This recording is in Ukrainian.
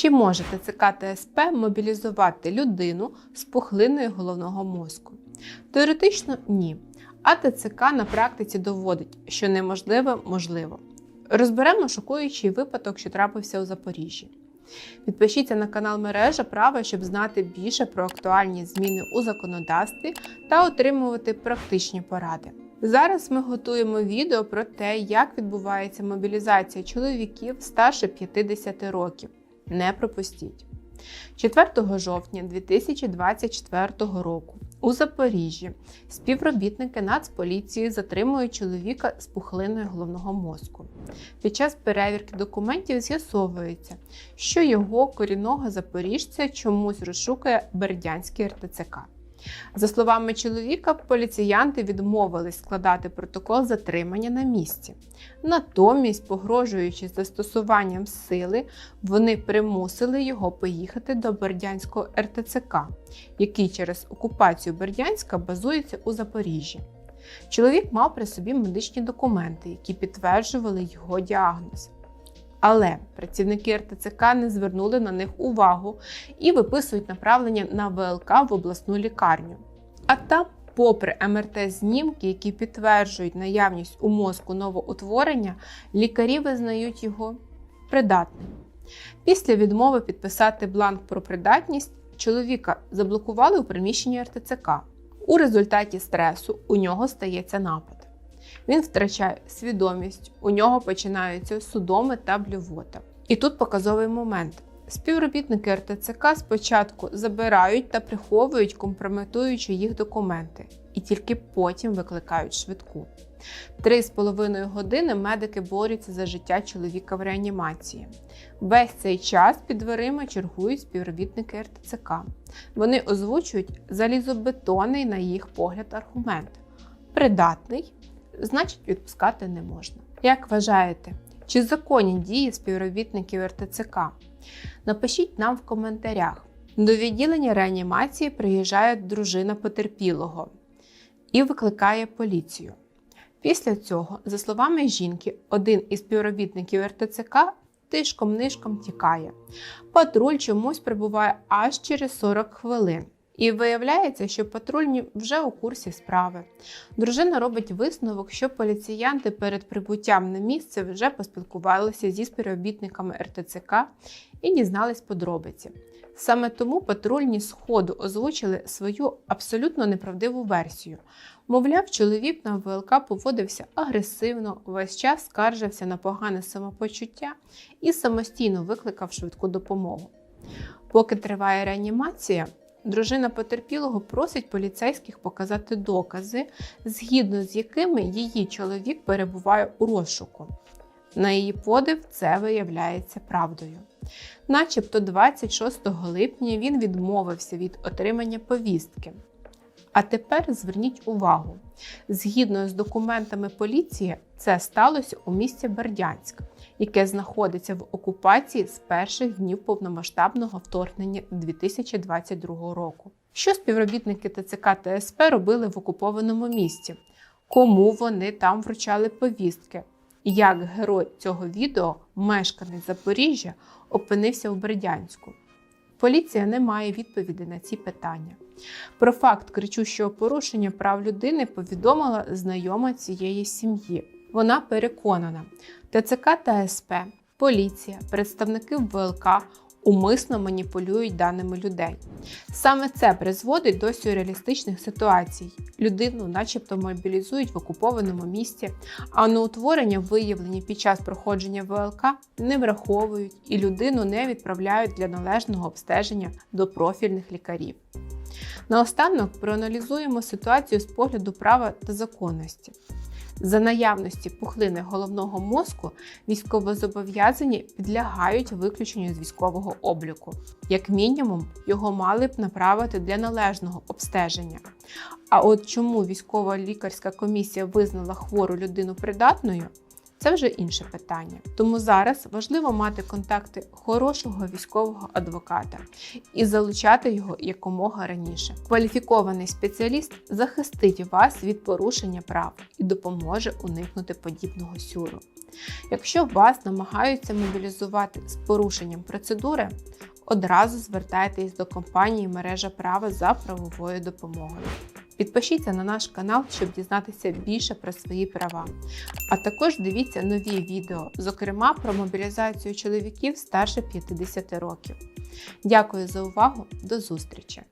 Чи може ТЦК та СП мобілізувати людину з пухлиною головного мозку? Теоретично ні. А ТЦК на практиці доводить, що неможливе можливо. Розберемо шокуючий випадок, що трапився у Запоріжжі. Підпишіться на канал Мережа Права, щоб знати більше про актуальні зміни у законодавстві та отримувати практичні поради. Зараз ми готуємо відео про те, як відбувається мобілізація чоловіків старше 50 років. Не пропустіть. 4 жовтня 2024 року у Запоріжжі співробітники Нацполіції затримують чоловіка з пухлиною головного мозку. Під час перевірки документів з'ясовується, що його корінного запоріжця чомусь розшукує Бердянський РТЦК. За словами чоловіка, поліціянти відмовились складати протокол затримання на місці. Натомість, погрожуючи застосуванням сили, вони примусили його поїхати до Бердянського РТЦК, який через окупацію Бердянська базується у Запоріжжі. Чоловік мав при собі медичні документи, які підтверджували його діагноз. Але працівники РТЦК не звернули на них увагу і виписують направлення на ВЛК в обласну лікарню. А там, попри МРТ-знімки, які підтверджують наявність у мозку новоутворення, лікарі визнають його придатним. Після відмови підписати бланк про придатність чоловіка заблокували у приміщенні РТЦК. У результаті стресу у нього стається напад. Він втрачає свідомість, у нього починаються судоми та блювота. І тут показовий момент. Співробітники РТЦК спочатку забирають та приховують, компрометуючи їх документи, і тільки потім викликають швидку. Три з половиною години медики борються за життя чоловіка в реанімації. Весь цей час під дверима чергують співробітники РТЦК. Вони озвучують залізобетонний, на їх погляд, аргумент. Придатний, значить, відпускати не можна. Як вважаєте, чи законні дії співробітників РТЦК? Напишіть нам в коментарях. До відділення реанімації приїжджає дружина потерпілого і викликає поліцію. Після цього, за словами жінки, один із співробітників РТЦК тишком-нишком тікає. Патруль чомусь прибуває аж через 40 хвилин. І виявляється, що патрульні вже у курсі справи. Дружина робить висновок, що поліціянти перед прибуттям на місце вже поспілкувалися зі співробітниками РТЦК і дізнались подробиці. Саме тому патрульні сходу озвучили свою абсолютно неправдиву версію. Мовляв, чоловік на ВЛК поводився агресивно, весь час скаржився на погане самопочуття і самостійно викликав швидку допомогу. Поки триває реанімація, Дружина потерпілого просить поліцейських показати докази, згідно з якими її чоловік перебуває у розшуку. На її подив, це виявляється правдою. Начебто 26 липня він відмовився від отримання повістки. А тепер зверніть увагу: згідно з документами поліції, це сталося у місті Бердянськ, яке знаходиться в окупації з перших днів повномасштабного вторгнення 2022 року. Що співробітники ТЦК та СП робили в окупованому місті? Кому вони там вручали повістки? Як герой цього відео, мешканець Запоріжжя, опинився в Бердянську? Поліція не має відповіді на ці питання. Про факт кричущого порушення прав людини повідомила знайома цієї сім'ї. Вона переконана, ТЦК та СП, поліція, представники ВЛК умисно маніпулюють даними людей. Саме це призводить до сюрреалістичних ситуацій. Людину, начебто, мобілізують в окупованому місті, а на утворення, виявлені під час проходження ВЛК, не враховують і людину не відправляють для належного обстеження до профільних лікарів. Наостанок проаналізуємо ситуацію з погляду права та законності. За наявності пухлини головного мозку військовозобов'язані підлягають виключенню з військового обліку. Як мінімум, його мали б направити для належного обстеження. А от чому військова лікарська комісія визнала хвору людину придатною, це вже інше питання. Тому зараз важливо мати контакти хорошого військового адвоката і залучати його якомога раніше. Кваліфікований спеціаліст захистить вас від порушення прав і допоможе уникнути подібного сюру. Якщо вас намагаються мобілізувати з порушенням процедури, одразу звертайтесь до компанії мережа права за правовою допомогою. Підпишіться на наш канал, щоб дізнатися більше про свої права. А також дивіться нові відео, зокрема про мобілізацію чоловіків старше 50 років. Дякую за увагу, до зустрічі!